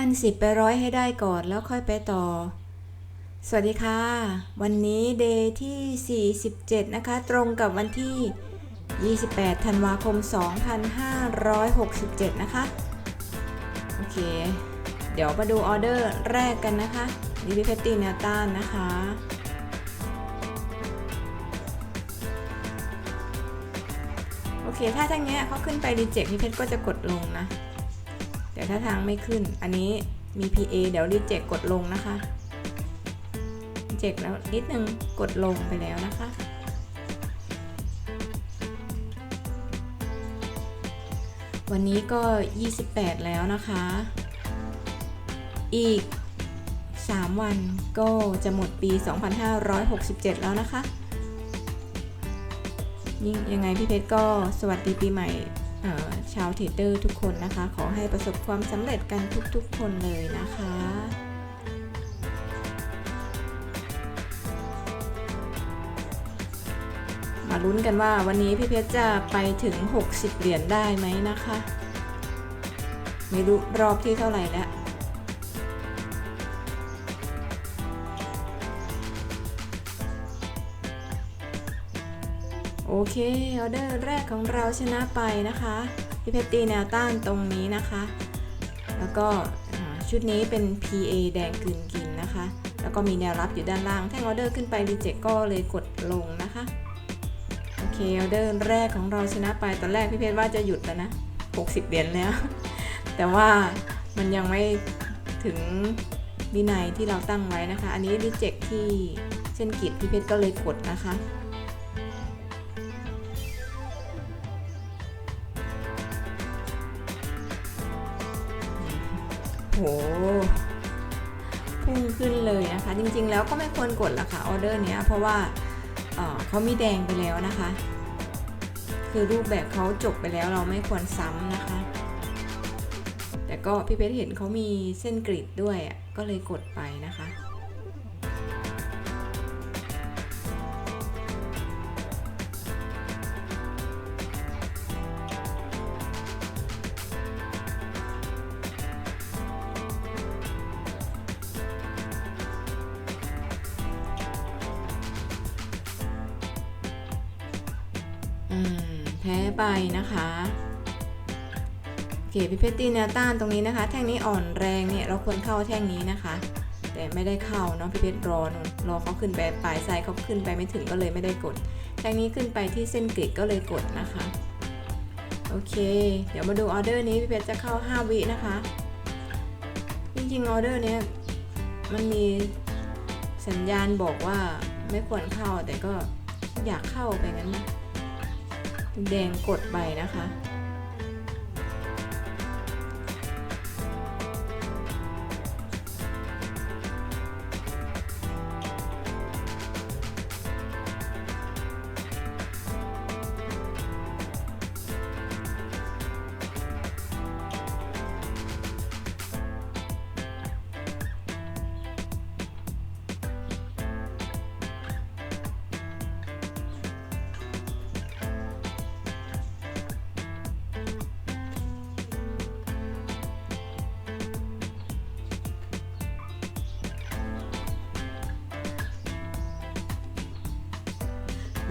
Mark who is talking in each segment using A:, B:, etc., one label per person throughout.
A: ปั้นสิบไปร้อยให้ได้ก่อนแล้วค่อยไปต่อ สวัสดีค่ะ วันนี้เดย์ที่ 47 นะคะ ตรงกับวันที่ 28 ธันวาคม 2567 นะคะ โอเค เดี๋ยวมาดูออเดอร์แรกกันนะคะนี่พี่เพตตี้แนต้านนะคะโอเค ถ้าทางเนี้ยเขาขึ้นไปรีเจ็คพี่เพชรก็จะกดลงนะ ถ้าทางไม่ขึ้น อันนี้มี PA เดี๋ยวรีเจ็คกดลงนะคะเจ็คแล้วนิดนึงกดลงไปแล้วนะคะ วันนี้ก็ 28 แล้วนะคะ อีก 3 วันก็จะหมดปี 2567 แล้วนะคะยิ่งยังไงพี่เพชรก็สวัสดีปีใหม่ ชาวเทรดเดอร์ทุกคนนะคะ ขอให้ประสบความสำเร็จกันทุกๆคนเลยนะคะมาลุ้นกันว่าวันนี้พี่เพชรจะไปถึง 60 เหรียญได้ไหมนะคะ ไม่รู้รอบที่เท่าไหร่แล้ว เคออเดอร์แรกของเราชนะไปนะคะพี่เพชรตีแนวต้านตรงนี้นะคะ แล้วก็ชุดนี้เป็น PA แดงกลืนกินนะคะ แล้วก็มีแนวรับอยู่ด้านล่างแท่งออเดอร์ขึ้นไปรีเจ็คก็เลยกดลงนะคะโอเคออเดอร์แรกของเราชนะไปตอนแรกพี่เพชรว่าจะหยุดแล้วนะ 60 เหรียญแล้ว แต่ว่ามันยังไม่ถึงวินัยที่เราตั้งไว้นะคะ อันนี้รีเจ็คที่เส้นกิจพี่เพชรก็เลยกดนะคะ โหพุ่งขึ้นเลยนะคะ จริงๆ แล้วก็ไม่ควรกดละค่ะออเดอร์เนี้ยเพราะว่าเอ่อเขามีแดงไปแล้วนะคะ คือรูปแบบเขาจบไปแล้วเราไม่ควรซ้ำนะคะ แต่ก็พี่เพชรเห็นเขามีเส้นกริดด้วยอะก็เลยกดไปนะคะ พ้ไปนะคะโอเคพี่เพชรตีแนวต้านตรงนี้นะคะ แท่งนี้อ่อนแรงเนี่ยเราควรเข้าแท่งนี้นะคะ แต่ไม่ได้เข้าเนาะพี่เพชรรอนรอเขาขึ้นไปปลายไซเขาขึ้นไปไม่ถึงก็เลยไม่ได้กด แท่งนี้ขึ้นไปที่เส้นกริดก็เลยกดนะคะโอเค เดี๋ยวมาดูออเดอร์นี้พี่เพชรจะเข้า 5 วินะคะ จริงๆออเดอร์เนี้ยมันมีสัญญาณบอกว่าไม่ควรเข้าแต่ก็อยากเข้าไปงั้นนะ แดงกดไปนะคะ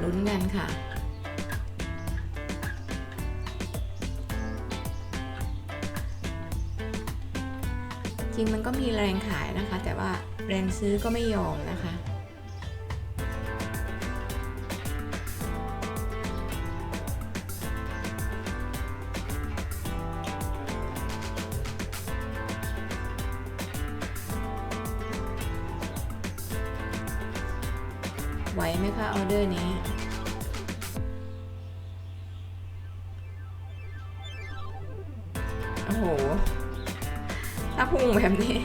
A: ลุ้นกันค่ะ จริงมันก็มีแรงขายนะคะ แต่ว่าแรงซื้อก็ไม่ยอมนะคะไหวไหมคะออเดอร์นี้ โอ้โห ถ้าพุ่งแบบนี้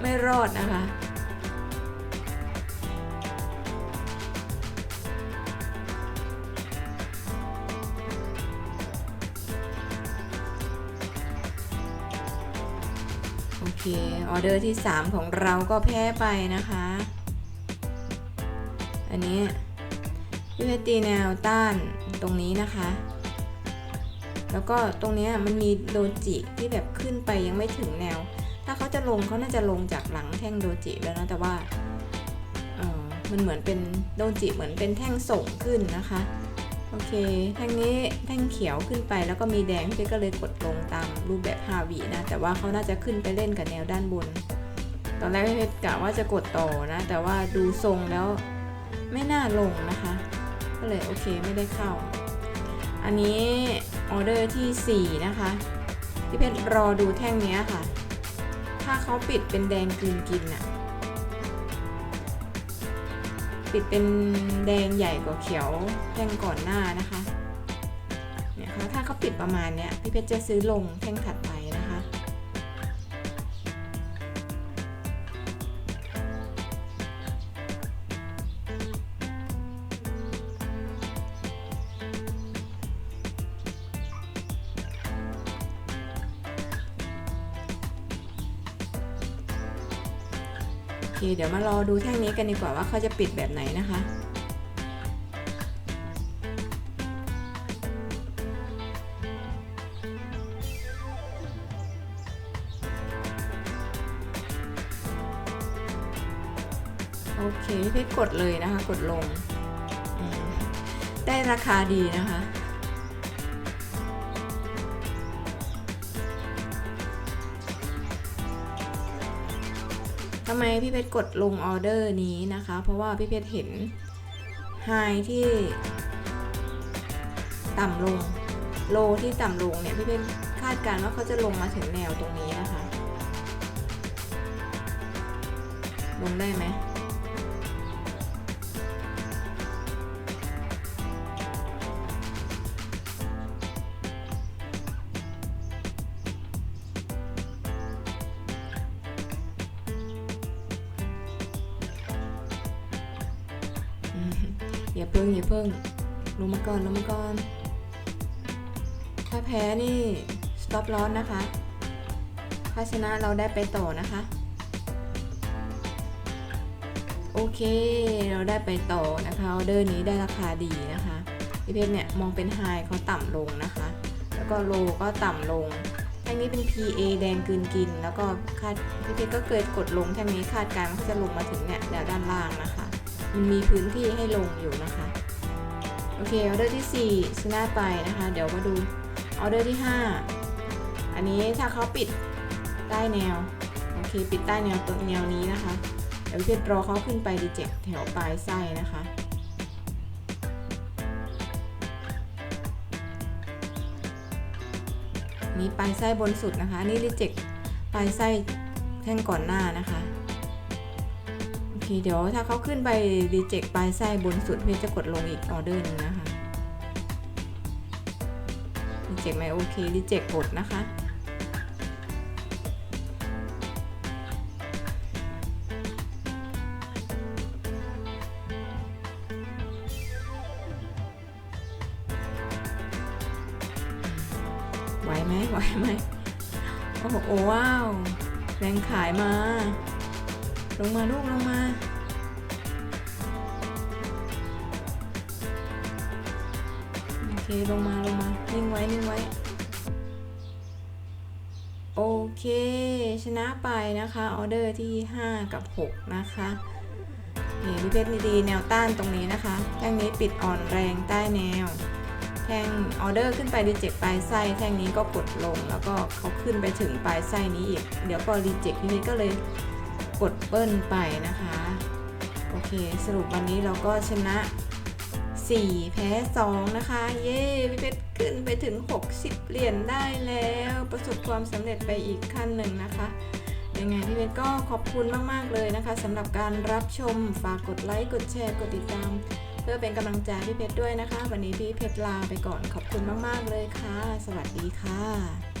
A: ไม่รอดนะคะ โอเค ออเดอร์ที่ 3 ของเราก็แพ้ไปนะคะ อันนี้พี่เพชรตีแนวต้านตรงนี้นะคะ แล้วก็ตรงนี้มันมีโดจิที่แบบขึ้นไปยังไม่ถึงแนว ถ้าเขาจะลงเขาน่าจะลงจากหลังแท่งโดจิแล้วนะแต่ว่าเออมันเหมือนเป็นโดจิเหมือนเป็นแท่งส่งขึ้นนะคะโอเคแท่งนี้แท่งเขียวขึ้นไปแล้วก็มีแดงพี่กก็เลยกดลงตามรูปแบบฮาวีนะแต่ว่าเขาน่าจะขึ้นไปเล่นกับแนวด้านบน ตอนแรกพี่เพชรกะว่าจะกดต่อนะ แต่ว่าดูทรงแล้วไม่น่าลงนะคะ ก็เลยโอเคไม่ได้เข้า อันนี้ ออเดอร์ที่ 4 นะคะ พี่เพชรรอดูแท่งนี้ค่ะ ถ้าเขาปิดเป็นแดงกลืนกินอะปิดเป็นแดงใหญ่กว่าเขียวแท่งก่อนหน้านะคะเนี่ยค่ะถ้าเขาปิดประมาณเนี้ยพี่เพชรจะซื้อลงแท่งถัดไป เคเดี๋ยวมารอดูแท่งนี้กันดีกว่าว่าเขาจะปิดแบบไหนนะคะโอเคพี่กดเลยนะคะ กดลง ได้ราคาดีนะคะ ทำไมพี่เพชรกดลงออเดอร์นี้นะคะ เพราะว่าพี่เพชรเห็นไฮที่ต่ำลง โลที่ต่ำลงเนี่ยพี่เพชรคาดการณ์ว่าเขาจะลงมาถึงแนวตรงนี้นะคะ ลงได้ไหมาเพิ่งอย่าเพิ่งลงมาก่อนลงมาก่อน ถ้าแพ้นี่ stop loss นะคะ ถ้าชนะเราได้ไปต่อนะคะ โอเค เราได้ไปต่อนะคะออเดอร์นี้ได้ราคาดีนะคะพี่เพชรเนี่ยมองเป็นไฮเขาต่ำลงนะคะ แล้วก็โลก็ต่ำลงแท่งนี้เป็น PA แดงกืนกิน แล้วก็คาดพี่เพชรก็เกิดกดลงแท่งนี้คาดการณ์ว่าเขาจะลงมาถึงเนี่ยแนวด้านล่างนะคะ มันมีพื้นที่ให้ลงอยู่นะคะ โอเคออเดอร์ที่4ชนะไปนะคะ เดี๋ยวมาดูออเดอร์ที่ 5 อันนี้ถ้าเขาปิดใต้แนว โอเค ปิดใต้แนวตัวแนวนี้นะคะ เดี๋ยวพี่เพชรอเขาขึ้นไปดีเจ็แถวปลายไส้นะคะนี่ปลายไส้บนสุดนะคะ นี่รีเจ็คปลายไส้แท่งก่อนหน้านะคะ เคเดี๋ยวถ้าเขาขึ้นไปรีเจ็คปลายไส้บนสุดพี่จะกดลงอีกออเดอร์หนึงนะคะรีเจ็คไหมโอเครีเจ็คกดนะคะไหวไหมไหวไหมโอ้โหว้าว แรงขายมา ลงมาลูกลงมา โอเค ลงมาลงมา นิ่งไว้ นิ่งไว้ โอเค ชนะไปนะคะ ออเดอร์ที่ 5 กับ 6 นะคะนี่พี่เพชรดีๆแนวต้านตรงนี้นะคะแท่งนี้ปิดอ่อนแรงใต้แนว แท่งออเดอร์ขึ้นไปรีเจ็คปลายไส้แท่งนี้ก็กดลง แล้วก็เขาขึ้นไปถึงปลายไส้นี้อีก เดี๋ยวพอรีเจ็คพี่เพชรก็เลย กดเปิ้ลไปนะคะ โอเค สรุปวันนี้เราก็ชนะ 4 แพ้ 2 นะคะ เย้พี่เพชรขึ้นไปถึง 60 เหรียญได้แล้ว ประสบความสำเร็จไปอีกขั้นหนึ่งนะคะยังไงพี่เพชรก็ขอบคุณมาก ๆ เลยนะคะสำหรับการรับชมฝากกดไลค์กดแชร์กดติดตาม เพื่อเป็นกำลังใจพี่เพชรด้วยนะคะ วันนี้พี่เพชรลาไปก่อนขอบคุณมาก ๆ เลยค่ะ สวัสดีค่ะ